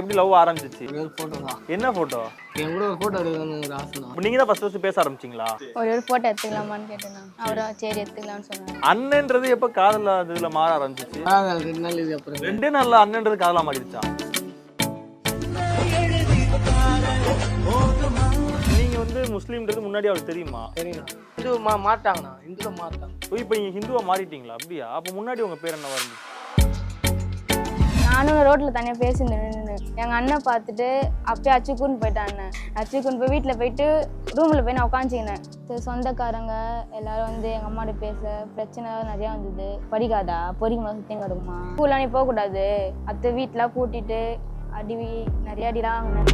எப்படி லவ் ஆரம்பிச்சிச்சு? ஃபோட்டோ தான். என்ன போட்டோ என் கூட ஒரு ஃபோட்டோ எடுக்கணும்னு ஒரு ஆசை தான். நீங்க தான் ஃபர்ஸ்ட் ஃபர்ஸ்ட் பேச ஆரம்பிச்சிங்களா? ஒரு ஒரு ஃபோட்டோ எடுத்துக்கலாமான்னு கேட்டேன் நான். அவரும் சரி எடுத்துக்கலாம்னு சொன்னாங்க அண்ணன்றது எப்ப காதல இதுல மாற ஆரம்பிச்சிச்சு? ரெண்டு நாள் இது அப்புறம். ரெண்டே நாள்ல அண்ணன்றது காதலா மாறிடுச்சா? நீங்க வந்து முஸ்லீம்ன்றது முன்னாடி அவருக்கு தெரியுமா? சரிண்ணா இந்து மா மாட்டாங்கண்ணா. இந்துல மாட்டாங்க. இப்போ நீங்க ஹிந்துவா மாறிட்டீங்களா? அப்படியா? அப்ப முன்னாடி உங்க பேர் என்னவா இருந்துச்சு? நானும் ரோட்ல தனியாக பேசிட்டு நின்று எங்கள் அண்ணன் பார்த்துட்டு அப்பயே அச்சுக்குன்னு போயிட்டான் அண்ணன். அச்சுக்குன்னு போய் வீட்டில் போயிட்டு ரூமில் போய் நான் உட்காந்துச்சிக்கினேன் சரி சொந்தக்காரங்க எல்லாரும் வந்து எங்கள் அம்மாட்ட பேச பிரச்சனை நிறையா வந்தது. படிக்காதா? பொறிக்குமா சுத்தியம் கிடக்குமா? ஸ்கூல்லாம் நீ போகக்கூடாது. அத்தை வீட்டில் கூட்டிட்டு அடி நிறைய அடிலாம் வாங்கினேன்.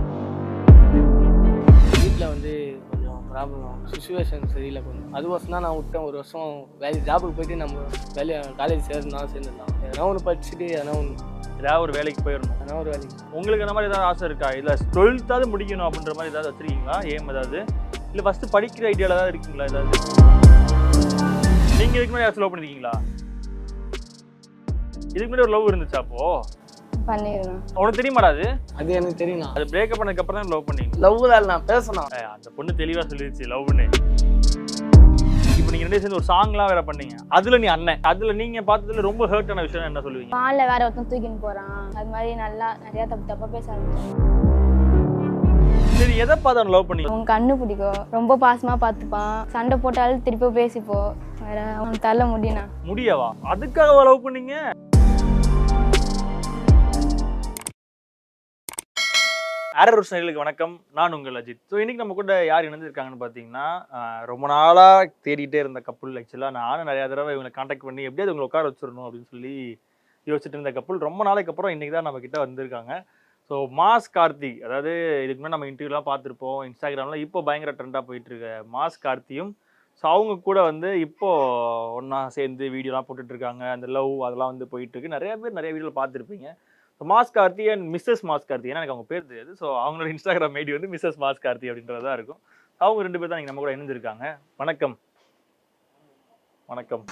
வீட்டில் வந்து கொஞ்சம் ப்ராப்ளம் சுச்சுவேஷன் சரியில்லை கொஞ்சம். அது வருஷம் தான் நான் விட்டேன். ஒரு வருஷம் வேலை ஜாபுக்கு போயிட்டு நம்ம வேலையை காலேஜ் சேர்ந்தாலும் சேர்ந்துடலாம். எதனா ஒன்று படிச்சுட்டு எதனா ஒன்று ஏதாவது ஒரு வேலைக்கு போயிடணும் எதனா ஒரு வேலைக்கு. உங்களுக்கு அந்த மாதிரி ஏதாவது ஆசை இருக்கா? இல்ல டுவெல்த்தாவது முடிக்கணும் அப்படின்ற மாதிரி ஏதாவது வச்சிருக்கீங்களா? ஏம் ஏதாவது? இல்ல ஃபர்ஸ்ட் படிக்கிற ஐடியால ஏதாவது இருக்கீங்களா? ஏதாவது? நீங்க இதுக்கு முன்னாடி லவ் பண்ணிருக்கீங்களா? இதுக்கு முன்னாடி ஒரு லவ் இருந்துச்சா அப்போ? உனக்கு தெரியுமாடா அது? அது எனக்கு தெரியும்ண்ணா அது பிரேக்கப் பண்ணதுக்கு அப்புறம் தான் லவ் பண்ணீங்க லவ் தான் நான் பேசணும். அந்த பொண்ணு தெளிவா சொல்லிருச்சு லவ்னு இப்போ நீங்க ரெண்டு சேர்ந்து ஒரு சாங்லாம் வேற பண்ணீங்க. அதுல நீ அண்ணன். அதுல நீங்க பார்த்ததுல ரொம்ப ஹர்ட் ஆன விஷயம் என்ன சொல்லுவீங்க? காலில் வேற ஒருத்தன் தூக்கின்னு போகிறான் அது மாதிரி நல்லா நிறையா தப்பு தப்பாக பேச ஆரம்பிச்சேன். சரி எதை பார்த்து லவ் பண்ணீங்க? அவன் கண்ணு பிடிக்கும். ரொம்ப பாசமா பார்த்துப்பான். சண்டை போட்டாலும் திருப்பி பேசிப்போ. வேற அவன் தள்ள முடியும்னா. முடியவா? அதுக்காக லவ் பண்ணீங்க? ஆரர் நேயர்களுக்கு வணக்கம். நான் உங்கள் அஜித். ஸோ இன்னைக்கு நம்ம கூட யார் இணைஞ்சிருக்காங்கன்னு பார்த்தீங்கன்னா ரொம்ப நாளாக தேடிட்டே இருந்த கப்புள் ஆக்சுவலாக நானும் நிறையா தடவை இவங்களை காண்டாக்ட் பண்ணி எப்படியாவது உங்களை உட்கார வச்சிடணும் அப்படின்னு சொல்லி யோசிச்சுட்டு இருந்த கப்புள் ரொம்ப நாளைக்கு அப்புறம் இன்றைக்கி தான் நம்ம கிட்ட வந்திருக்காங்க. ஸோ மாஸ் கார்த்திக் அதாவது இதுக்கு முன்னாடி நம்ம இன்டர்வியூலாம் பார்த்துருப்போம். இன்ஸ்டாகிராமில் இப்போ பயங்கர ட்ரெண்டாக போயிட்டுருக்க மாஸ் கார்த்தியும். ஸோ அவங்க கூட வந்து இப்போது ஒன்றா சேர்ந்து வீடியோலாம் போட்டுட்ருக்காங்க அந்த லவ் அதெல்லாம் வந்து போயிட்டுருக்கு நிறையா நிறைய பேர் நிறைய வீடியோவில் பார்த்துருப்பீங்க. Mass Karthi and Mrs mass Karthi. ஏன்னா எனக்கு அவங்க பேர் தெரியாது. ஸோ அவங்களோட இன்ஸ்டாகிராம் ஐடி வந்து மிஸ்ஸஸ் மாஸ் கார்த்தி அப்படின்றதா இருக்கும். அவங்க ரெண்டு பேர் தான் நம்ம கூட இணைஞ்சிருக்காங்க. வணக்கம். வணக்கம்.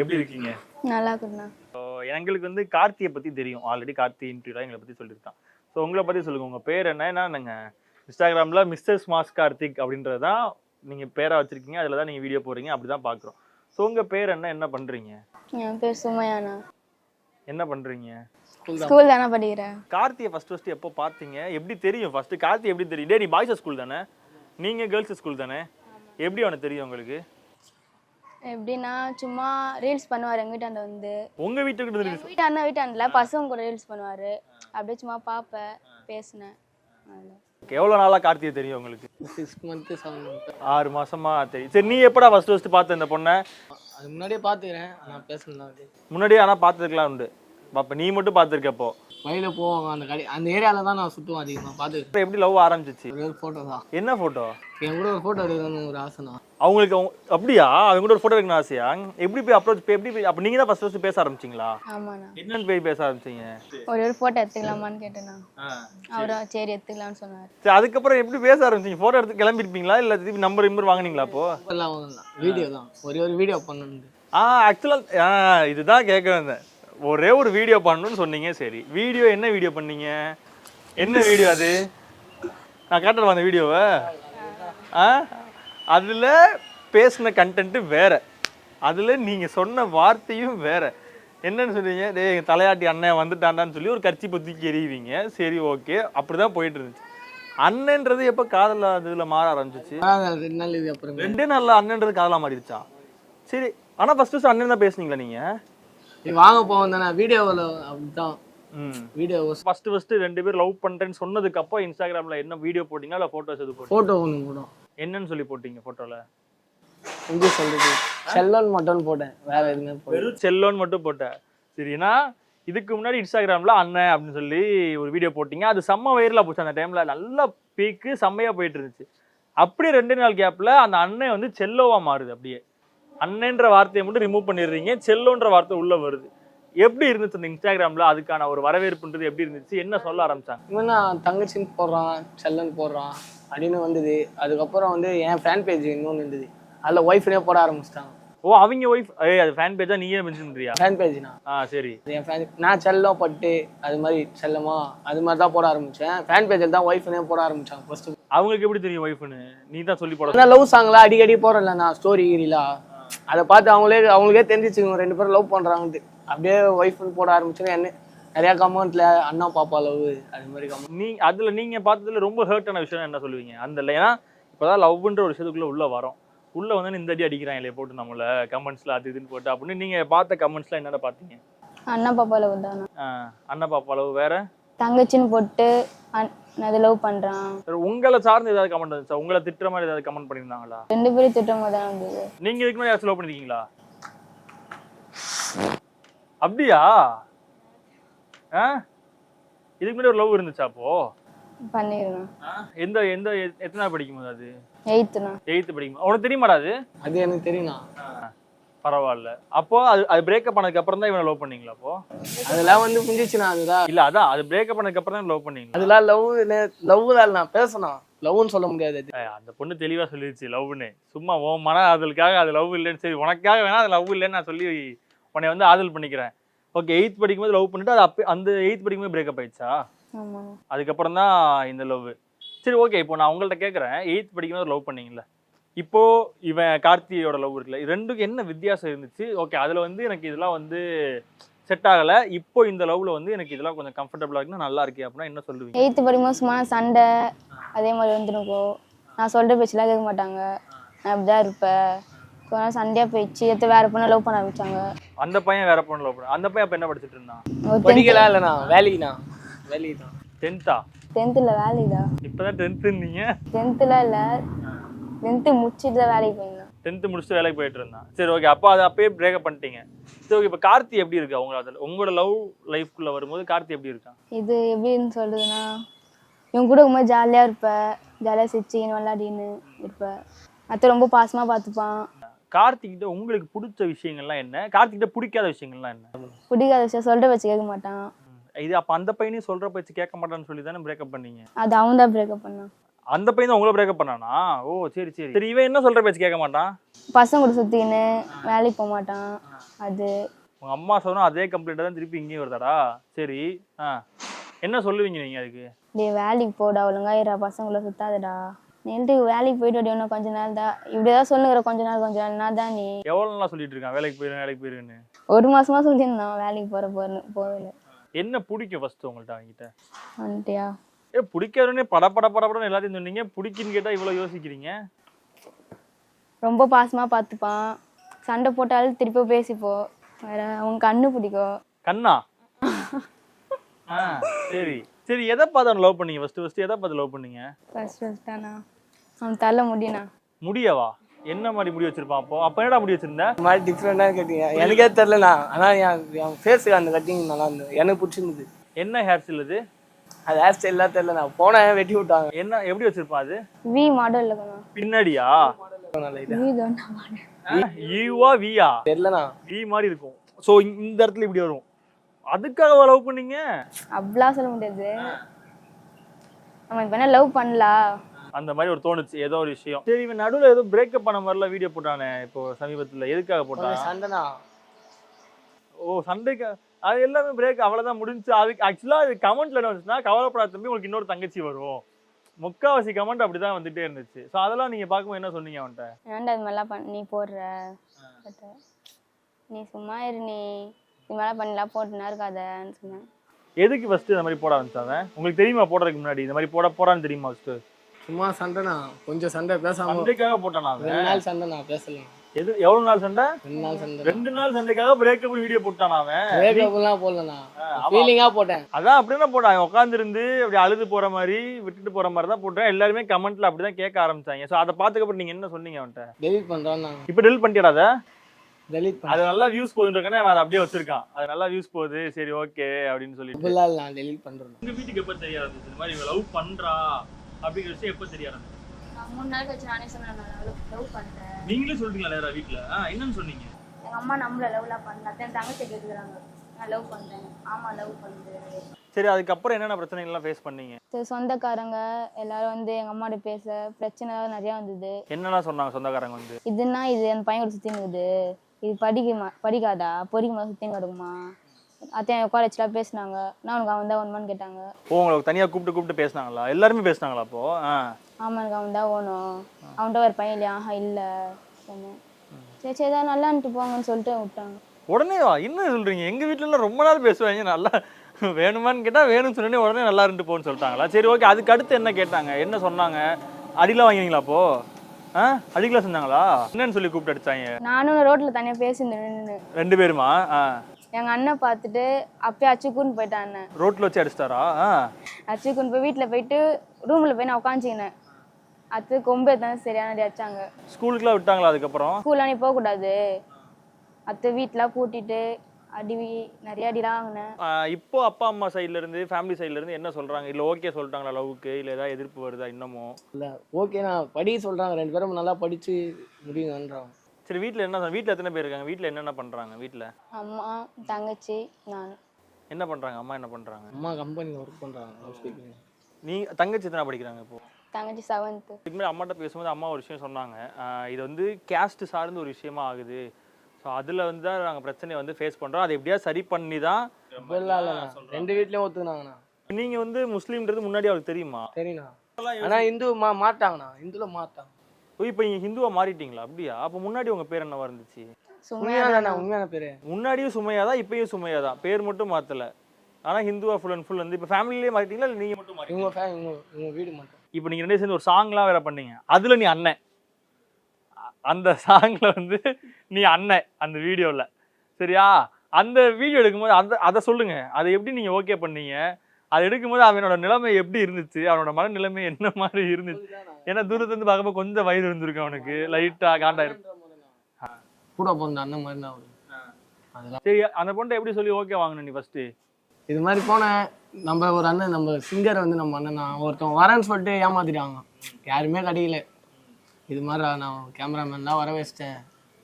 எப்படி இருக்கீங்க? நல்லா இருக்குண்ணா ஸோ எங்களுக்கு வந்து கார்த்தியை பற்றி தெரியும். ஆல்ரெடி கார்த்தி இன்டர்வியூலாம் எங்களை பற்றி சொல்லியிருக்கான். ஸோ உங்களை பற்றி சொல்லுங்கள் உங்கள் பேர் என்னன்னா நாங்கள் இன்ஸ்டாகிராமில் மிஸ்ஸஸ் மாஸ் கார்த்திக் அப்படின்றது தான் நீங்கள் பேராக வச்சுருக்கீங்க. அதில் தான் நீங்கள் வீடியோ போடுறீங்க. அப்படி தான் பார்க்குறோம் ஸோ உங்கள் பேர் என்ன? என்ன பண்ணுறீங்க என் பேர் சுமையாண்ணா. என்ன பண்ணுறீங்க ஸ்கூல் தான் ஸ்கூல் தானே படிக்கிறேன் கார்த்தியை ஃபர்ஸ்ட் ஃபர்ஸ்ட் எப்போ பார்த்தீங்க? எப்படி தெரியும்? ஃபர்ஸ்ட் கார்த்தி எப்படி தெரியும்? டே நீ பாய்ஸ் ஸ்கூல் தானே நீங்கள் கேர்ள்ஸ் ஸ்கூல் தானே எப்படி அவனுக்கு தெரியும் உங்களுக்கு? எப்படின்னா சும்மா ரீல்ஸ் பண்ணுவார் எங்கள் வீட்டாண்ட வந்து. உங்கள் வீட்டுக்கு இருந்து வீட்டாண்ட வீட்டாண்டில் பசங்க கூட ரீல்ஸ் பண்ணுவார். அப்படியே சும்மா பார்ப்பேன் பேசினேன். எவ்வளோ நாளாக கார்த்தியை தெரியும் உங்களுக்கு? சிக்ஸ் மந்த்து செவன் மந்த்து ஆறு மாசமா தெரியும். சரி நீ எப்படா ஃபர்ஸ்ட் ஃபர்ஸ்ட் பார்த்த இந்த பொண்ணை? அது முன்னாடியே பார்த்துக்கிறேன் ஆனால் பேசணும் முன்னாடியே ஆனால் பார்த்துருக்கலாம் உண்டு. அப்போ நீ மட்டும் பார்த்துருக்க அப்போ? வழியில் போவாங்க அந்த கடை அந்த ஏரியாவில் தான் நான் சுற்றுவேன் அதிகமாக இப்போ எப்படி லவ் ஆரம்பிச்சிச்சு? ஒரே ஃபோட்டோ தான். என்ன ஃபோட்டோ என் கூட ஒரு ஃபோட்டோ எடுக்கணும்னு ஒரு ஆசை தான் அவங்களுக்கு அவங்க- அப்படியா? அவங்க கூட ஒரு ஃபோட்டோ எடுக்கணும் ஆசையா? எப்படி போய் அப்ரோச் எப்படி போய் அப்போ நீங்கள் தான் ஃபர்ஸ்ட் ஃபர்ஸ்ட் பேச ஆரம்பிச்சிங்களா? ஆமாண்ணா. என்னன்னு போய் பேச ஆரம்பிச்சீங்க? ஒரு ஒரு ஃபோட்டோ எடுத்துக்கலாமான்னு கேட்டேன் நான் அவரும் சரி எடுத்துக்கலாம்னு சொன்னார். சரி அதுக்கப்புறம் எப்படி பேச ஆரம்பிச்சீங்க? ஃபோட்டோ எடுத்து கிளம்பிருப்பீங்களா? இல்லை திருப்பி நம்பர் நம்பர் வாங்குனீங்களா அப்போ? எல்லாம் வாங்கலாம் வீடியோ தான். ஒரே ஒரு வீடியோ பண்ணணும் ஆ ஆக்சுவலாக இதுதான் கேட்க வந்தேன். ஒரே ஒரு வீடியோ பண்ணணும்னு சொன்னீங்க. சரி. வீடியோ என்ன வீடியோ பண்ணீங்க? என்ன வீடியோ அது? நான் காட்டுறேன் அந்த வீடியோவை ஆ? அதில் பேசின கண்டென்ட்டு வேற. அதில் நீங்கள் சொன்ன வார்த்தையும் வேற. என்னன்னு சொன்னீங்க? டேய் எங்கள் தலையாட்டி அண்ணன் வந்துட்டான்டான்னு சொல்லி ஒரு கட்சி பற்றிக்கு எறிவீங்க. சரி ஓகே. அப்படி தான் போயிட்டு இருந்துச்சு. அண்ணன்றது எப்போ காதல் இதில் மாற ஆரம்பிச்சிச்சு? ரெண்டு நாள்ல அண்ணன்றது காதலா மாறிடுச்சா? சரி. ஆனா ஃபர்ஸ்ட் ஃபர்ஸ்ட் அண்ணன் தான் பேசுனீங்களா நீங்க? இது வாங்க போவோம் தானே வீடியோவில் அப்படிதான் ம். வீடியோ ஃபர்ஸ்ட் ஃபர்ஸ்ட் ரெண்டு பேர் லவ் பண்றேன்னு சொன்னதுக்கு அப்போ இன்ஸ்டாகிராம்ல என்ன வீடியோ போட்டீங்களா இல்ல போட்டோஸ் எது போட்டீங்க ஒன்று கூட என்னன்னு சொல்லி போட்டீங்க போட்டோல எப்படி சொல்றது? செல்லன் மட்டும் போட்டேன் வேற எதுவுமே வெறும் செல்லோன்னு மட்டும் போட்டேன். சரினா இதுக்கு முன்னாடி இன்ஸ்டாகிராம்ல அண்ணன் அப்படின்னு சொல்லி ஒரு வீடியோ போட்டீங்க. அது செம்ம வைரலா போச்சு அந்த டைம்ல நல்லா பீக்கு செம்மையா போயிட்டு இருந்துச்சு. அப்படியே ரெண்டு நாள் கேப்ல அந்த அண்ணன் வந்து செல்லோவா மாறுது அப்படியே. அண்ணன்ற வார்த்தையை மட்டும் ரிமூவ் பண்ணிடுறீங்க. செல்லோன்ற வார்த்தை உள்ள வருது. எப்படி இருந்துச்சு அந்த இன்ஸ்டாகிராம்ல அதுக்கான ஒரு வரவேற்புன்றது எப்படி இருந்துச்சு? என்ன சொல்ல ஆரம்பிச்சாங்க? இவன் நான் தங்கச்சின்னு போடுறான் செல்லன் போடுறான் அப்படின்னு வந்தது. அதுக்கப்புறம் வந்து என் ஃபேன் பேஜ் இன்னொன்று இருந்தது. அதில் ஒய்ஃப்னே போட ஆரம்பிச்சிட்டாங்க. ஓ அவங்க ஒய்ஃப் ஏய் அது ஃபேன் பேஜா நீயே மென்ஷன் பண்றியா? ஃபேன் பேஜ்னா ஆ சரி. என் ஃபேன் நான் செல்லம் பட்டு அது மாதிரி செல்லமா? அது மாதிரி தான் போட ஆரம்பிச்சேன். ஃபேன் பேஜில் தான் ஒய்ஃப்னே போட ஆரம்பிச்சாங்க ஃபர்ஸ்ட் அவங்களுக்கு எப்படி தெரியும் ஒய்ஃப்னு நீ தான் சொல்லி போட ஆனால் லவ் சாங்லாம் அடிக்கடி போடுறேன்ல நான் ஸ்டோரி கீரிலா அதை பார்த்து அவங்களே அவங்களுக்கே தெரிஞ்சிச்சு இவங்க ரெண்டு பேரும் லவ் பண்றாங்கன்ட்டு. அப்படியே ஒய்ஃப்னு போட ஆரம்பிச்சோன்னு என்ன நிறைய கமெண்ட்ல அண்ணா பாப்பா லவ் அது மாதிரி கமெண்ட் நீ அதுல நீங்க பார்த்ததுல ரொம்ப ஹர்ட்டான விஷயம் என்ன சொல்லுவீங்க? அந்த ஏன்னா இப்பதான் லவ்ன்ற ஒரு விஷயத்துக்குள்ள உள்ள வரோம். உள்ள வந்து இந்த அடி அடிக்கிறான் இல்லையா போட்டு நம்மள கமெண்ட்ஸ்ல அது இதுன்னு போட்டு அப்படின்னு நீங்க பார்த்த கமெண்ட்ஸ்ல என்னென்ன பார்த்தீங்க? அண்ணா பாப்பா லவ் தானா ஆஹ் அண்ணா பாப்பா லவ் வேற? தங்கச்சின்னு போட்டு அதை லவ் பண்றான். உங்களை சார்ந்து ஏதாவது கமெண்ட் வந்துச்சா? உங்களை திட்டுற மாதிரி ஏதாவது கமெண்ட் பண்ணியிருந்தாங்களா ரெண்டு பேரும் திட்டம் தான் வந்தது நீங்க இதுக்கு முன்னாடி யாராச்சும் லவ் பண்ணிருக்கீங்களா? அப்படியா? ஆ? இதுக்கு முன்னாடி ஒரு லவ் இருந்துச்சா அப்போ? பண்ணிருக்கேன். எந்த எந்த எ- எத்தனாவது படிக்கும் போது அது எயித்துண்ணா எயித்து படிக்கும். உனக்கு தெரியுமாடா அது? அது எனக்கு தெரியும்ண்ணா. பரவாயில்ல. அப்போ அது அது பிரேக்கப் பண்ணதுக்கு அப்புறம் தான் இவனை லவ் பண்ணீங்களா அப்போ? அதெல்லாம் வந்து புரிஞ்சிச்சுண்ணா அதுதான். இல்ல அதான் அது பிரேக்கப் பண்ணதுக்கு அப்புறம் தான் லவ் பண்ணீங்களா? அதெல்லாம் லவ் லவ் தான் நான் பேசணும். லவ்னு சொல்ல முடியாது அது. ஏய், அந்த பொண்ணு தெளிவா சொல்லிடுச்சு லவ்னு சும்மா உன் மன ஆதலுக்காக அது லவ் இல்லைன்னு சரி உனக்காக வேணா அது லவ் இல்லைன்னு நான் சொல்லி உன்னை வந்து ஆதல் பண்ணிக்கிறேன். ஓகே எயித் படிக்கும்போது லவ் பண்ணிட்டு அது அப்போ அந்த எயித் படிக்கும்போது பிரேக்கப் ஆயிடுச்சா? ஆமா அதுக்கப்புறம் தான் இந்த லவ் சரி ஓகே இப்போ நான் உங்கள்ட்ட கேட்குறேன் எயித் படிக்கும்போது லவ் பண்ணீங்கல்ல? இப்போ இவன் கார்த்தியோட லவ் இருக்குல்ல இது ரெண்டுக்கும் என்ன வித்தியாசம் இருந்துச்சு? ஓகே அதுல வந்து எனக்கு இதெல்லாம் வந்து செட் ஆகல. இப்போ இந்த லவ்ல வந்து எனக்கு இதெல்லாம் கொஞ்சம் கம்ஃபர்டபுளா இருக்குன்னா நல்லா இருக்கு அப்படின்னா என்ன சொல்லுவீங்க? எயித்து படிக்கும்போது சும்மா சண்டை அதே மாதிரி வந்துருக்கும் நான் சொல்கிற பேச்செல்லாம் கேட்க மாட்டாங்க. நான் இப்படிதான் இருப்பேன். கொஞ்ச நாள் சண்டையாக போயிடுச்சு. எடுத்து வேற பொண்ணை லவ் பண்ண ஆரம்பிச்சாங்க. அந்த பையன் வேற பொண்ணு லவ் பண்ண அந்த பையன் அப்ப என்ன படிச்சிட்டு இருந்தான்? ஒரு படிக்கலாம் இல்லைண்ணா வேலைக்குண்ணா. வேலைக்கு தான் டென்த்தா டென்த்தில் வேலைதா இப்பதான் டென்த்து இருந்தீங்க டென்த்தில் இல்லை. டென்த்து முடிச்சுட்டு தான் வேலைக்கு போயிருந்தேன். டென்த்து முடிச்சுட்டு வேலைக்கு போயிட்டு இருந்தான். சரி ஓகே அப்போ அதை அப்பயே பிரேக்கப் பண்ணிட்டீங்க. சரி ஓகே இப்போ கார்த்தி எப்படி இருக்கு? அவங்க அதில் உங்களோட லவ் லைஃப்குள்ள வரும்போது கார்த்தி எப்படி இருக்கான் இது எப்படின்னு சொல்றதுன்னா இவன் கூட ரொம்ப ஜாலியாக இருப்பேன் ஜாலியாக சிரிச்சின்னு விளாடின்னு இருப்பேன் அத்தை ரொம்ப பாசமாக பார்த்துப்பான் கார்த்திகிட்ட உங்களுக்கு பிடிச்ச விஷயங்கள்லாம் என்ன? கார்த்திகிட்ட பிடிக்காத விஷயங்கள்லாம் என்ன? பிடிக்காத விஷயம் சொல்கிற வச்சு கேட்க மாட்டான். இது அப்ப அந்த பையனையும் சொல்ற பேச்சு கேட்க மாட்டான்னு சொல்லி தானே பிரேக்கப் பண்ணீங்க? அது அவன் தான் பிரேக்கப் பண்ணான். அந்த பையன் தான் உங்களை பிரேக்கப் பண்ணானா? ஓ சரி சரி. சரி இவன் என்ன சொல்ற பேச்சு கேட்க மாட்டான்? பசங்க கூட சுற்றிக்கின்னு வேலைக்கு போக மாட்டான். அது. உங்க அம்மா சொன்னா அதே கம்ப்ளைண்ட் தான் திருப்பி இங்கேயும் வருதாடா? சரி ஆ. என்ன சொல்லுவீங்க நீங்க அதுக்கு? டேய் வேலைக்கு போடா ஒழுங்கா இரா பசங்களை சுத்தாதடா. நின்றுட்டு வேலைக்கு போயிட்டு வடி இன்னும் கொஞ்ச நாள் தான் இப்படிதான் சொல்லுங்கிற கொஞ்ச நாள் கொஞ்ச நாள் நான் தான் நீ. எவ்வளவு நாளா சொல்லிட்டு இருக்கான்? வேலைக்கு போயிரு வேலைக்கு போயிருன்னு. ஒரு மாசமா சொல்லியிருந்தான் வேலைக்கு போற போறேன்னு போகல. என்ன பிடிக்கும் ஃபர்ஸ்ட் உங்கள்ட்ட அவங்ககிட்ட வந்துட்டியா? ஏ பிடிக்காதுன்னே பட பட பட படன்னு எல்லாத்தையும் சொன்னீங்க. பிடிக்குன்னு கேட்டா இவ்வளவு யோசிக்கிறீங்க? ரொம்ப பாசமா பார்த்துப்பான் சண்டை போட்டாலும் திருப்பி பேசிப்போ. வேற அவன் கண்ணு பிடிக்கும் கண்ணா? ஆ சரி. சரி எதை பார்த்து லவ் பண்ணீங்க? ஃபர்ஸ்ட் ஃபர்ஸ்ட் எதை பார்த்து லவ் பண்ணீங்க? ஃபர்ஸ்ட் ஃபர்ஸ்ட் தானா? அவன் தள்ள முடியணா முடியவா? என்ன மாதிரி முடி வச்சிருப்பான் அப்போ? அப்ப என்னடா முடி வச்சிருந்த? இந்த மாதிரி டிஃப்ரெண்டாக கேட்டீங்க. எனக்கே தெரிலண்ணா ஆனால் என் என் ஃபேஸுக்கு அந்த கட்டிங் நல்லா இருந்தது. எனக்கு பிடிச்சிருந்தது. என்ன ஹேர் ஸ்டைல் இது அது ஹேர் ஸ்டைல்லாம் தெரிலண்ணா போனேன் வெட்டி விட்டாங்க. என்ன எப்படி வச்சிருப்பான் அது? வி. மாடல் இருக்கணும் பின்னாடியா யூவா வியா தெரிலண்ணா வி மாதிரி இருக்கும். சோ இந்த இடத்துல இப்படி வரும். அதுக்காக லவ் பண்ணீங்க? அப்படிலாம் சொல்ல முடியாது. அவன் இப்ப என்ன லவ் பண்ணலாம் அந்த மாதிரி ஒரு தோணுச்சு ஏதோ ஒரு விஷயம். சரி இவன் நடுவுல ஏதோ பிரேக்கப் பண்ண மாதிரிலாம் வீடியோ போட்டானே இப்போ சமீபத்துல. எதுக்காக போட்டான் சண்டைண்ணா. ஓ சண்டைக்கு அது எல்லாமே பிரேக் அவ்வளவுதான் முடிஞ்சு. அதுக்கு ஆக்சுவலா அது கமெண்ட்ல என்ன வந்துச்சுன்னா கவலைப்படாத தம்பி உங்களுக்கு இன்னொரு தங்கச்சி வரும். முக்காவாசி கமெண்ட் அப்படிதான் வந்துட்டே இருந்துச்சு. ஸோ அதெல்லாம் நீங்க பார்க்கும்போது என்ன சொன்னீங்க அவன்கிட்ட? ஏன்டா இது மாதிரிலாம் பண்ண நீ போடுற. நீ சும்மா இரு நீ இது மாதிரிலாம் பண்ணலாம் போட்டுனா இருக்காதன்னு சொன்னேன். எதுக்கு ஃபர்ஸ்ட் இந்த மாதிரி போட ஆரம்பிச்சாங்க உங்களுக்கு தெரியுமா போடுறதுக்கு முன்னாடி? இந்த மாதிரி போட போறான்னு தெரியுமா ஃபர்ஸ்ட் சும்மா சண்டைண்ணா. கொஞ்சம் சண்டை பேசாம போட்டானா ரெண்டு நாள் சண்டைண்ணா பேசலாம். எது எவ்வளவு நாள் சண்டை? ரெண்டு நாள் சண்டை. ரெண்டு நாள் சண்டைக்காக பிரேக்கப் வீடியோ போட்டானா அவன்? பிரேக்கப்லாம் போடலண்ணா. ஃபீலிங்காக போட்டேன். அதான் அப்படிதான் போட்டான். உட்காந்துருந்து அப்படி அழுது போற மாதிரி விட்டுட்டு போற மாதிரி தான் போட்டேன். எல்லாருமே கமெண்ட்ல அப்படிதான் கேட்க ஆரம்பிச்சாங்க. ஸோ அதை பார்த்துக்கப்புறம் நீங்க என்ன சொன்னீங்க அவன்கிட்ட? டெலிட் பண்ணுறோன்னா இப்போ டெலிட் பண்ணிட்டியாடா அதை? டெலிட் பண்ண அது நல்லா வியூஸ் போகுதுன்னு இருக்கேன்னு அவன் அதை அப்படியே வச்சிருக்கான். அது நல்லா வியூஸ் போகுது. சரி ஓகே அப்படின்னு சொல்லிட்டு. நான் டெலிட் பண்ணுறேன் உங்க வீட்டுக்கு எப்போ தெரிய ஆரம்பிச்சு இந்த மாதிரி லவ் பண்றா அப்படிங்கிற விஷயம் எப்போ தெரிய ஆரம்பிச்சு மூணு நாள் கழிச்சு நானே சொன்னேன் நான் லவ் பண்றேன். நீங்களே சொல்றீங்களா நேரா வீட்டுல ஆ, என்னன்னு சொன்னீங்க? எங்க அம்மா நம்மள லவ்லாம் பண்ணல. என் தங்கச்சி கேட்டுக்கிறாங்க. நான் லவ் பண்றேன். ஆமா லவ் பண்றேன். சரி அதுக்கப்புறம் என்னென்ன பிரச்சனைகள்லாம் ஃபேஸ் பண்ணீங்க? சரி, சொந்தக்காரங்க எல்லாரும் வந்து எங்கள் அம்மாட்ட பேச பிரச்சனை நிறையா வந்தது. என்னெல்லாம் சொன்னாங்க சொந்தக்காரங்க வந்து? இதுன்னா இது அந்த பையன் கூட சுற்றி இருக்குது. இது படிக்குமா படிக்காதா? பொறிக்குமா சுற்றி கிடக்குமா? அத்தையும் காலேஜ்லாம் பேசினாங்க. நான் உனக்கு அவன் தான் ஒன்றுமான்னு கேட்டாங்க. ஓ உங்களுக்கு தனியாக கூப்பிட்டு கூப்பிட்டு பேசினாங்களா? எல்லாருமே பேசினாங்களா அப்போ? ஆ. ஆமாம் அவன் தான் ஓணும் அவன்கிட்ட ஒரு பையன் இல்லையா? ஆஹா இல்லை சொன்னேன். சரி சரி தான் நல்லான்ட்டு போங்கன்னு சொல்லிட்டு விட்டாங்க உடனே வா என்ன சொல்றீங்க. எங்க வீட்ல எல்லாம் ரொம்ப நாள் பேசுவாங்க. நல்லா வேணுமான்னு கேட்டா வேணும்னு சொன்னே உடனே நல்லா இருந்துட்டு போன்னு சொல்லிட்டாங்களா? சரி ஓகே அதுக்கு அடுத்து என்ன கேட்டாங்க? என்ன சொன்னாங்க? அடிலாம் வாங்கினீங்களா அப்போ? ஆ? அடிக்கலாம் செஞ்சாங்களா? என்னன்னு சொல்லி கூப்பிட்டு அடிச்சாங்க. நானும் ரோட்டில் தனியாக பேசியிருந்தேன் ரெண்டு பேருமா? ஆ. எங்கள் அண்ணன் பார்த்துட்டு அப்பயே அச்சுக்குன்னு போயிட்டான் ரோட்ல வச்சு அடிச்சிட்டாரா? அச்சுக்குன்னு போய் வீட்டில் போயிட்டு ரூமில் போய் நான் உட்காந்துக்கினேன் அது கொம்பு தான் சரியான அடி அடிச்சாங்க. ஸ்கூலுக்குலாம் விட்டாங்களா அதுக்கப்புறம்? ஸ்கூல்லாம் நீ போகக்கூடாது. அத்தை வீட்டில் பூட்டிட்டு அடி நிறைய அடிலாம் வாங்கினேன். இப்போ அப்பா அம்மா சைடுல இருந்து ஃபேமிலி சைடுல இருந்து என்ன சொல்றாங்க? இல்ல ஓகே சொல்லிட்டாங்களா லவ்வுக்கு? இல்ல ஏதாவது எதிர்ப்பு வருதா இன்னமும்? இல்லை ஓகேண்ணா படிக்க சொல்கிறாங்க ரெண்டு பேரும் நல்லா படித்து முடியுங்கன்றாங்க சரி வீட்ல என்ன வீட்ல எத்தனை பேர் இருக்காங்க? வீட்ல என்னென்ன பண்றாங்க வீட்ல? அம்மா தங்கச்சி நான். என்ன பண்றாங்க? அம்மா என்ன பண்றாங்க? அம்மா கம்பெனியில் ஒர்க் பண்ணுறாங்க நீ தங்கச்சி எத்தனை படிக்கிறாங்க இப்போ? தங்கச்சி செவன்த்து. முன்னாடி அம்மாட்ட பேசும்போது அம்மா ஒரு விஷயம் சொன்னாங்க. இது வந்து கேஸ்ட் சார்ந்த ஒரு விஷயமா ஆகுது. ஸோ அதில் வந்து தான் நாங்கள் பிரச்சனையை வந்து ஃபேஸ் பண்ணுறோம் அதை எப்படியா சரி பண்ணி தான் ரெண்டு வீட்லேயும் ஒத்துக்கினாங்கண்ணா. நீங்கள் வந்து முஸ்லீம்ன்றது முன்னாடி அவருக்கு தெரியுமா? சரிண்ணா ஆனால் இந்து மா மாட்டாங்கண்ணா. இந்துல மாட்டாங்க. ஓ இப்போ நீங்கள் ஹிந்துவா மாறிட்டீங்களா? அப்படியா? அப்போ முன்னாடி உங்கள் பேர் என்னவா இருந்துச்சு? உண்மையாதாண்ணா உண்மையான பேர். முன்னாடியும் சுமையா தான் இப்பயும் சுமையா தான் பேர் மட்டும் மாற்றலை ஆனால் ஹிந்துவா ஃபுல் அண்ட் ஃபுல் வந்து இப்போ ஃபேமிலியே மாறிட்டீங்களா? இல்லை நீங்கள் மட்டும் மாறி ஃபே இவங்க வீடு மட்டும். இப்போ நீங்கள் ரெண்டே சேர்ந்து ஒரு சாங்லாம் வேற பண்ணீங்க. அதில் நீ அண்ணன். அந்த சாங்கில் வந்து நீ அண்ணன் அந்த வீடியோவில் சரியா? அந்த வீடியோ எடுக்கும்போது அந்த அதை சொல்லுங்க. அதை எப்படி நீங்கள் ஓகே பண்ணீங்க? அதை எடுக்கும்போது அவனோட நிலைமை எப்படி இருந்துச்சு? அவனோட மன நிலைமை என்ன மாதிரி இருந்துச்சு? ஏன்னா தூரத்துல இருந்து பார்க்கும்போது கொஞ்சம் வயது இருந்திருக்கு அவனுக்கு. லைட்டாக காண்டாயிருக்கும் கூட பிறந்த அண்ணன் மாதிரி அதெல்லாம் சரி அந்த பொண்ணை எப்படி சொல்லி ஓகே வாங்கின நீ ஃபர்ஸ்ட் இது மாதிரி போனேன். நம்ம ஒரு அண்ணன் நம்ம சிங்கர் வந்து நம்ம அண்ணன் தான் ஒருத்தன் வரேன்னு சொல்லிட்டு ஏமாத்திட்டாங்க. யாருமே கிடைக்கல இது மாதிரி நான் கேமராமேன்லாம் வர வச்சிட்டேன்.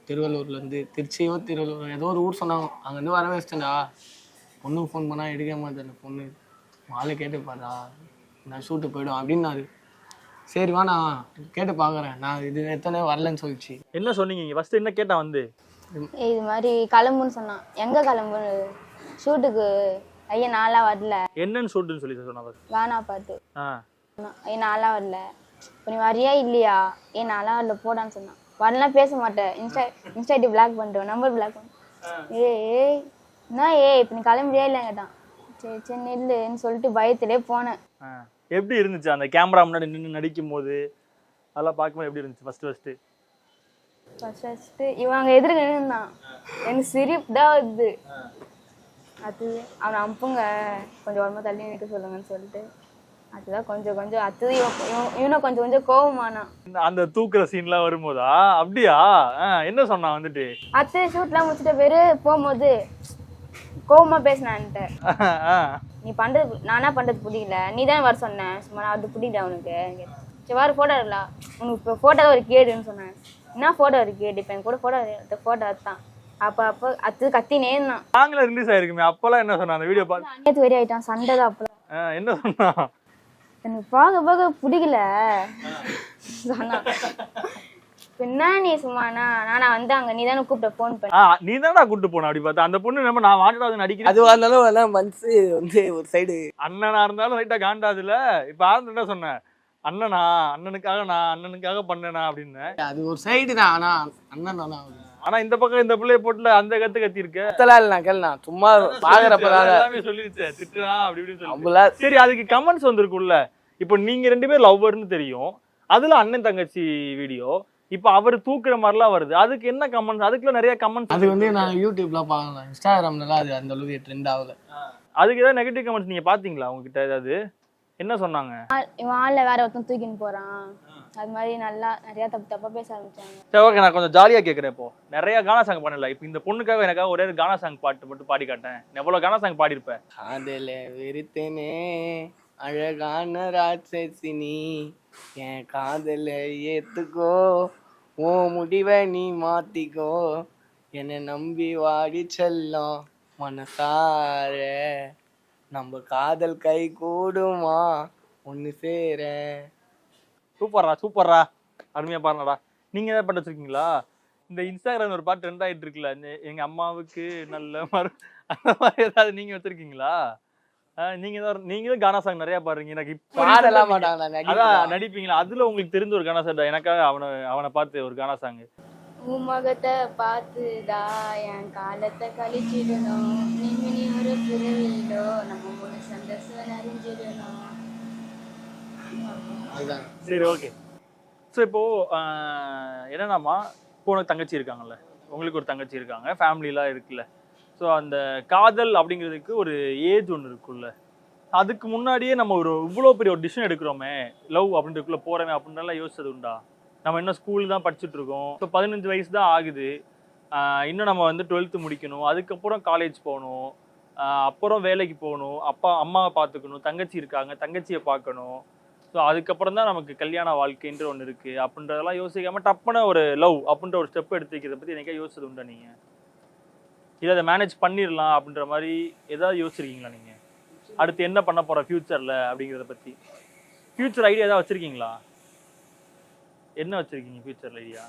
திருவள்ளூர்லேருந்து திருச்சியோ திருவள்ளூர் ஏதோ ஒரு ஊர் சொன்னாங்க. அங்கேருந்து வர வச்சிட்டேன்டா. பொண்ணுக்கு ஃபோன் பண்ணால் எடுக்க மாட்டேன் பொண்ணு. ஆளை கேட்டு பாருடா. நான் ஷூட்டு போயிடும் அப்படின்னாரு. சரி வா நான் கேட்டு பார்க்குறேன் நான் இது எத்தனை வரலன்னு சொல்லிச்சு. என்ன சொன்னீங்க ஃபர்ஸ்ட் என்ன கேட்டான் வந்து? இது மாதிரி கிளம்புன்னு சொன்னான். எங்கே கிளம்புன்னு? ஷூட்டுக்கு ஐயா நாளாக வரல. என்னன்னு சொல்லிட்டுன்னு சொல்லி சொன்னா first. கானா பாட்டு ஆ. சொன்னான் ஐயா நாளாக வரல. இப்போ நீ வரியா இல்லையா? ஏ நாளாக வரல போடான்னு சொன்னான். வரலாம் பேச மாட்டேன். இன்ஸ்டா இன்ஸ்டா ஐடி பிளாக் பண்ணிட்டேன் நம்பர் பிளாக் ஏய் ஏய் என்ன ஏய் இப்போ நீ கிளம்புறியா இல்லை கேட்டான். சரி சரி நெல்லுன்னு சொல்லிட்டு பயத்திலே போனேன். எப்படி இருந்துச்சு அந்த கேமரா முன்னாடி நின்று நடிக்கும் போது அதெல்லாம் பார்க்கும்போது எப்படி இருந்துச்சு? ஃபர்ஸ்ட் ஃபர்ஸ்ட் ஃபர்ஸ்ட் ஃபர்ஸ்ட்டு இவங்க எதிர்க்க நின்றுதான் எனக்கு சிரிப்பு தான் வருது. அது அவனை அனுப்புங்க. கொஞ்சம் உடம்பு தள்ளி நிற்க சொல்லுங்கன்னு சொல்லிட்டு. அதுதான் கொஞ்சம் கொஞ்சம். அது இவன் இவன் இவனை கொஞ்சம் கொஞ்சம் கோவமானான் அந்த தூக்குற சீன்லாம் வரும்போதா? அப்படியா? என்ன சொன்னான் வந்துட்டு? அத்தை ஷூட்லாம் முடிச்சிட்ட பேரு போகும்போது கோவமா பேசினான்ட்ட நீ பண்றது நானா பண்றது பிடிக்கல நீ தான் வர சொன்ன. சும்மா அது பிடிக்கல அவனுக்கு சரி வர ஃபோட்டோ இருக்கலாம் உனக்கு இப்போ ஃபோட்டோ ஒரு கேடுன்னு சொன்னேன். என்ன ஃபோட்டோ இருக்கு கேடு? இப்போ என் கூட ஃபோட்டோ ஃபோட்டோ அதுதான். அப்போ அப்போ அது கத்தினே இருந்தான். சாங்ல ரிலீஸ் ஆயிருக்குமே அப்பெல்லாம் என்ன சொன்னான்? அந்த வீடியோ பார்த்து நேற்று வெறி ஆயிட்டான் சண்டை தான் அப்போ ஆ, என்ன சொன்னான்? எனக்கு பார்க்க பார்க்க பிடிக்கல. பின்னா நீ சும்மாண்ணா நானா வந்து அங்க. நீ தானே கூப்பிட்ட ஃபோன் பண்ணி. ஆ நீ தானடா கூட்டு போன அப்படி பார்த்தா. அந்த பொண்ணு நம்ம நான் வாண்டடாவது நடிக்கிறேன் அதுவாக இருந்தாலும் எல்லாம் மனசு வந்து ஒரு சைடு அண்ணனா இருந்தாலும் லைட்டா காண்டாதுல இப்ப என்ன சொன்னேன் அண்ணனா அண்ணனுக்காக நான் அண்ணனுக்காக பண்ணேனா? அப்படின்னு அது ஒரு சைடு தான் ஆனால் அண்ணன் தானே ஆனா இந்த பக்கம் இந்த பிள்ளைய போட்டுல அந்த கத்து கத்தி இருக்க கத்தலாம் இல்லை கேளுண்ணா. சும்மா பார்க்குறப்பதான் எல்லாமே சொல்லிருச்சு. திட்டுறா அப்படி இப்படின்னு சொல்லி நம்மள சரி அதுக்கு கமெண்ட்ஸ் வந்திருக்குல்ல இப்போ நீங்க ரெண்டு பேர் லவ்வர்னு தெரியும். அதுல அண்ணன் தங்கச்சி வீடியோ இப்போ அவர் தூக்குற மாதிரிலாம் வருது. அதுக்கு என்ன கமெண்ட்ஸ் அதுக்குள்ள நிறைய கமெண்ட்ஸ் அது வந்து நான் யூடியூப்ல பார்க்கலாம் இன்ஸ்டாகிராம்லலாம் அது அந்த அளவுக்கு ட்ரெண்ட் ஆகல. அதுக்கு ஏதாவது நெகட்டிவ் கமெண்ட்ஸ் நீங்க பாத்தீங்களா உங்ககிட்ட ஏதாவது? என்ன சொன்னாங்க? ஆள்ல வேற ஒருத்தன் தூக்கின்னு போறான். அது மாதிரி நல்லா நிறைய தப்பு தப்பா பேச ஆரம்பிச்சாங்க. சரி ஓகே நான் கொஞ்சம் ஜாலியா கேக்குறேன் இப்போ. நிறைய கானா சாங் பண்ணல இப்போ இந்த பொண்ணுக்காக எனக்காக ஒரே ஒரு கானா சாங் பாட்டு மட்டும் பாடி காட்டேன் எவ்வளவு கானா சாங் பாடியிருப்பேன் காதல வெறுத்தனே அழகான ராட்சசினி என் காதல ஏத்துக்கோ ஓ முடிவை நீ மாத்திக்கோ. என்னை நம்பி வாடி செல்லம் மனசார. நம்ம காதல் கை கூடுமா? ஒன்று சேர சூப்பர்ரா சூப்பர்ரா. அருமையா பாருங்கடா. நீங்க ஏதாவது பாட்டு வச்சிருக்கீங்களா? இந்த இன்ஸ்டாகிராம் ஒரு பாட்டு ட்ரெண்ட் ஆயிட்டு இருக்குல்ல இந்த எங்க அம்மாவுக்கு நல்ல மறு அந்த மாதிரி ஏதாவது நீங்க வச்சிருக்கீங்களா? ஆஹ் நீங்க தான் நீங்களும் கானா சாங் நிறைய பாடுறீங்க. எனக்கு இப்போ பாடலாம் அதான் நடிப்பீங்களா? அதுல உங்களுக்கு தெரிஞ்ச ஒரு கானா சாங் எனக்காக அவனை அவனை பார்த்து ஒரு கானா சாங் உமகத்தை பார்த்துதா என் காலத்தை கழிச்சிடணும். நிமினி ஒரு பிறவிலோ நம்ம மூணு சந்தோஷம் அறிஞ்சிடணும். அதுதான். சரி ஓகே ஸோ இப்போ ஆஹ் என்னன்னாமா இப்போ உனக்கு தங்கச்சி இருக்காங்கல்ல. உங்களுக்கு ஒரு தங்கச்சி இருக்காங்க. ஃபேமிலிலாம் இருக்குல்ல. ஸோ அந்த காதல் அப்படிங்கிறதுக்கு ஒரு ஏஜ் ஒன்று இருக்குல்ல. அதுக்கு முன்னாடியே நம்ம ஒரு இவ்வளோ பெரிய ஒரு டிசிஷன் எடுக்கிறோமே. லவ் அப்படின்றதுக்குள்ளே போகிறோமே அப்படின்றலாம் யோசிச்சது உண்டா? நம்ம இன்னும் ஸ்கூல் தான் படிச்சுட்டு இருக்கோம். ஸோ பதினஞ்சு வயசு தான் ஆகுது. இன்னும் நம்ம வந்து டுவெல்த்து முடிக்கணும். அதுக்கப்புறம் காலேஜ் போகணும். அப்புறம் வேலைக்கு போகணும். அப்பா அம்மாவை பார்த்துக்கணும். தங்கச்சி இருக்காங்க. தங்கச்சியை பார்க்கணும். ஸோ அதுக்கப்புறம் தான் நமக்கு கல்யாண வாழ்க்கைன்ற ஒன்று இருக்குது அப்படின்றதெல்லாம் யோசிக்காமல் டப்புன ஒரு லவ் அப்படின்ற ஒரு ஸ்டெப் எடுத்து வைக்கிறத பற்றி எனக்கே யோசிச்சது உண்டா நீங்கள் இதை அதை மேனேஜ் பண்ணிடலாம் அப்படின்ற மாதிரி ஏதாவது யோசிச்சிருக்கீங்களா நீங்கள் அடுத்து என்ன பண்ண போகிற ஃப்யூச்சரில் அப்படிங்கிறத பற்றி ஃப்யூச்சர் ஐடியா ஏதாவது வச்சுருக்கீங்களா? என்ன வச்சுருக்கீங்க ஃப்யூச்சரில் ஐடியா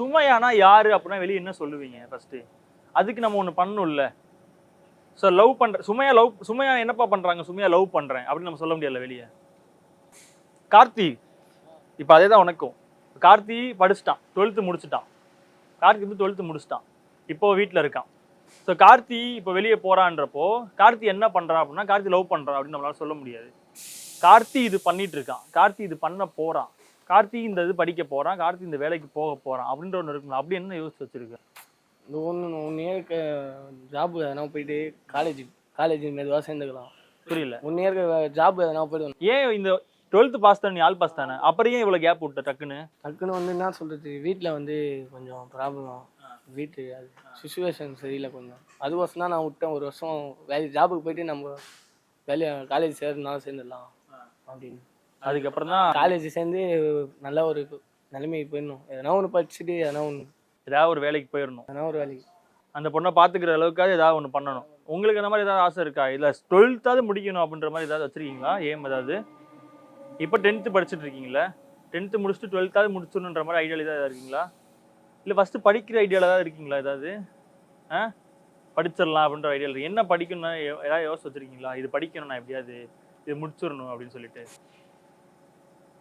சுமையானா யாரு அப்படின்னா வெளியே என்ன சொல்லுவீங்க ஃபர்ஸ்ட் அதுக்கு நம்ம ஒன்று பண்ணணும்ல. ஸோ லவ் பண்ணுற சுமையா லவ் சுமையா என்னப்பா பண்றாங்க? சுமையா லவ் பண்றேன். அப்படின்னு நம்ம சொல்ல முடியல வெளியே. கார்த்தி இப்போ அதே தான் உனக்கும். கார்த்தி படிச்சுட்டான். டுவெல்த்து முடிச்சுட்டான். கார்த்தி வந்து டுவெல்த்து முடிச்சுட்டான். இப்போ வீட்டில் இருக்கான். ஸோ கார்த்தி இப்போ வெளியே போகிறான்றப்போ கார்த்தி என்ன பண்ணுறான் அப்படின்னா கார்த்தி லவ் பண்ணுறான் அப்படின்னு நம்மளால சொல்ல முடியாது. கார்த்தி இது பண்ணிட்டு இருக்கான். கார்த்தி இது பண்ண போகிறான் கார்த்தி இந்த இது படிக்க போகிறான் கார்த்தி இந்த வேலைக்கு போக போகிறான் அப்படின்ற ஒன்று இருக்குங்களா அப்படி என்ன யோசிச்சு வச்சிருக்கேன் இந்த ஒன்று ஒன் இயருக்கு ஜாப் எதனா போயிட்டு காலேஜ் காலேஜ் மெதுவாக சேர்ந்துக்கலாம். புரியல. ஒன் இயருக்கு ஜாப் எதனா போயிட்டு ஏன் இந்த டுவெல்த்து பாஸ் தானே ஆல் பாஸ் தானே? அப்புறம் ஏன் இவ்வளோ கேப் விட்ட டக்குன்னு? டக்குன்னு வந்து என்ன சொல்கிறது வீட்டில் வந்து கொஞ்சம் ப்ராப்ளம் வீட்டு அது சுச்சுவேஷன் சரியில்லை கொஞ்சம். அதுக்கோசம் தான் நான் விட்டேன் ஒரு வருஷம் வேலை ஜாபுக்கு போயிட்டு நம்ம வேலையை காலேஜ் சேர்ந்தாலும் சேர்ந்துடலாம் அப்படின்னு. அதுக்கப்புறம் தான் காலேஜ் சேர்ந்து நல்ல ஒரு நிலைமைக்கு போயிடணும். எதனா ஒன்று படிச்சுட்டு எதனா ஒன்று ஏதாவது ஒரு வேலைக்கு போயிடணும் எதனா ஒரு வேலைக்கு. அந்த பொண்ணை பார்த்துக்கிற அளவுக்காவது ஏதாவது ஒன்று பண்ணணும். உங்களுக்கு அந்த மாதிரி ஏதாவது ஆசை இருக்கா? இல்லை டுவெல்த்தாவது முடிக்கணும் அப்படின்ற மாதிரி ஏதாவது வச்சிருக்கீங்களா? ஏம் ஏதாவது? இப்போ டென்த்து படிச்சுட்டு இருக்கீங்களா டென்த்து முடிச்சுட்டு டுவெல்த்தாவது முடிச்சிடணுன்ற மாதிரி ஐடியாவில் ஏதாவது இருக்கீங்களா? இல்லை ஃபஸ்ட்டு படிக்கிற ஐடியாவில் ஏதாவது இருக்கீங்களா ஏதாவது? ஆ? படிச்சிடலாம் அப்படின்ற ஐடியாவில் என்ன படிக்கணும்னா ஏதாவது யோசிச்சு வச்சிருக்கீங்களா? இது படிக்கணும் நான் எப்படியாவது இது முடிச்சிடணும் அப்படின்னு சொல்லிட்டு.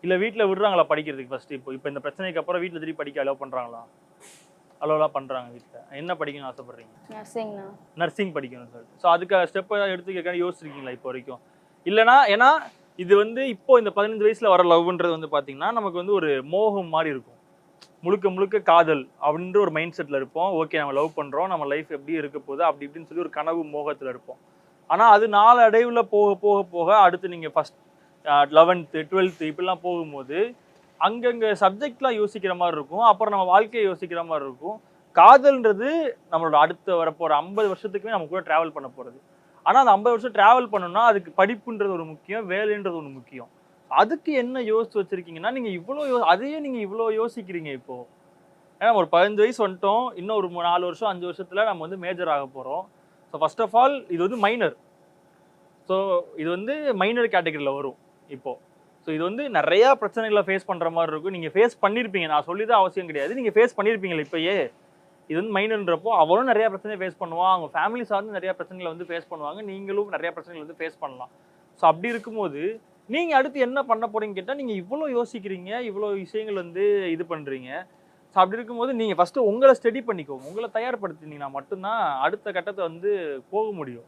இல்லை வீட்டில் விடுறாங்களா படிக்கிறதுக்கு ஃபஸ்ட்டு இப்போ? இப்போ இந்த பிரச்சனைக்கு அப்புறம் வீட்டில் திருப்பி படிக்க அலோவ் பண்ணுறாங்களா அலோவெலாம் பண்ணுறாங்க வீட்டில் என்ன படிக்கணும்னு ஆசைப்பட்றீங்க? நர்சிங்ண்ணா நர்சிங் படிக்கணும்னு சொல்லிட்டு. ஸோ அதுக்கு எடுத்து கேட்க யோசிச்சிருக்கீங்களா இப்போ வரைக்கும்? இல்லைனா ஏன்னா இது வந்து இப்போ இந்த பதினஞ்சு வயசுல வர லவ்ன்றது வந்து பார்த்தீங்கன்னா நமக்கு வந்து ஒரு மோகம் மாதிரி இருக்கும். முழுக்க முழுக்க காதல் அப்படின்ற ஒரு மைண்ட் செட்டில் இருப்போம். ஓகே நம்ம லவ் பண்ணுறோம் நம்ம லைஃப் எப்படி இருக்க போகுது? அப்படி இப்படின்னு சொல்லி ஒரு கனவு மோகத்தில் இருப்போம். ஆனால் அது நாளடைவில் போக போக போக அடுத்து நீங்கள் ஃபஸ்ட் லெவன்த்து டுவெல்த்து இப்படிலாம் போகும்போது அங்கங்கே சப்ஜெக்ட்லாம் யோசிக்கிற மாதிரி இருக்கும். அப்புறம் நம்ம வாழ்க்கையை யோசிக்கிற மாதிரி இருக்கும். காதல்ன்றது நம்மளோட அடுத்த வரப்போகிற ஐம்பது வருஷத்துக்குமே நம்ம கூட ட்ராவல் பண்ண போகிறது ஆனால் அந்த ஐம்பது வருஷம் ட்ராவல் பண்ணணும்னா அதுக்கு படிப்புன்றது ஒரு முக்கியம் வேலைன்றது ஒன்று முக்கியம். அதுக்கு என்ன யோசிச்சு வச்சிருக்கீங்கன்னா நீங்கள் இவ்வளோ யோ அதையே நீங்கள் இவ்வளோ யோசிக்கிறீங்க இப்போ. ஏன்னா ஒரு பதினஞ்சு வயசு வந்துட்டோம். இன்னும் ஒரு நாலு வருஷம் அஞ்சு வருஷத்தில் நம்ம வந்து மேஜர் ஆக போகிறோம் ஸோ ஃபர்ஸ்ட் ஆஃப் ஆல் இது வந்து மைனர் ஸோ இது வந்து மைனர் கேட்டகரியில் வரும் இப்போது ஸோ இது வந்து நிறையா பிரச்சனைகளை ஃபேஸ் பண்ணுற மாதிரி இருக்கும். நீங்கள் ஃபேஸ் பண்ணியிருப்பீங்க நான் சொல்லி தான் அவசியம் கிடையாது. நீங்கள் ஃபேஸ் பண்ணியிருப்பீங்களே இப்போயே. இது வந்து மைண்டுன்றப்போ அவரும் நிறையா பிரச்சனையை ஃபேஸ் பண்ணுவான். அவங்க ஃபேமிலி சார்ந்து நிறையா பிரச்சனைகளை வந்து ஃபேஸ் பண்ணுவாங்க. நீங்களும் நிறையா பிரச்சனைகளை வந்து ஃபேஸ் பண்ணலாம். ஸோ அப்படி இருக்கும்போது நீங்கள் அடுத்து என்ன பண்ண போகிறீங்க கேட்டால் நீங்கள் இவ்வளோ யோசிக்கிறீங்க. இவ்வளோ விஷயங்கள் வந்து இது பண்ணுறீங்க ஸோ அப்படி இருக்கும்போது நீங்கள் ஃபஸ்ட்டு உங்களை ஸ்டடி பண்ணிக்கோங்க. உங்களை தயார்படுத்தினீங்கன்னா மட்டும்தான் அடுத்த கட்டத்தை வந்து போக முடியும்.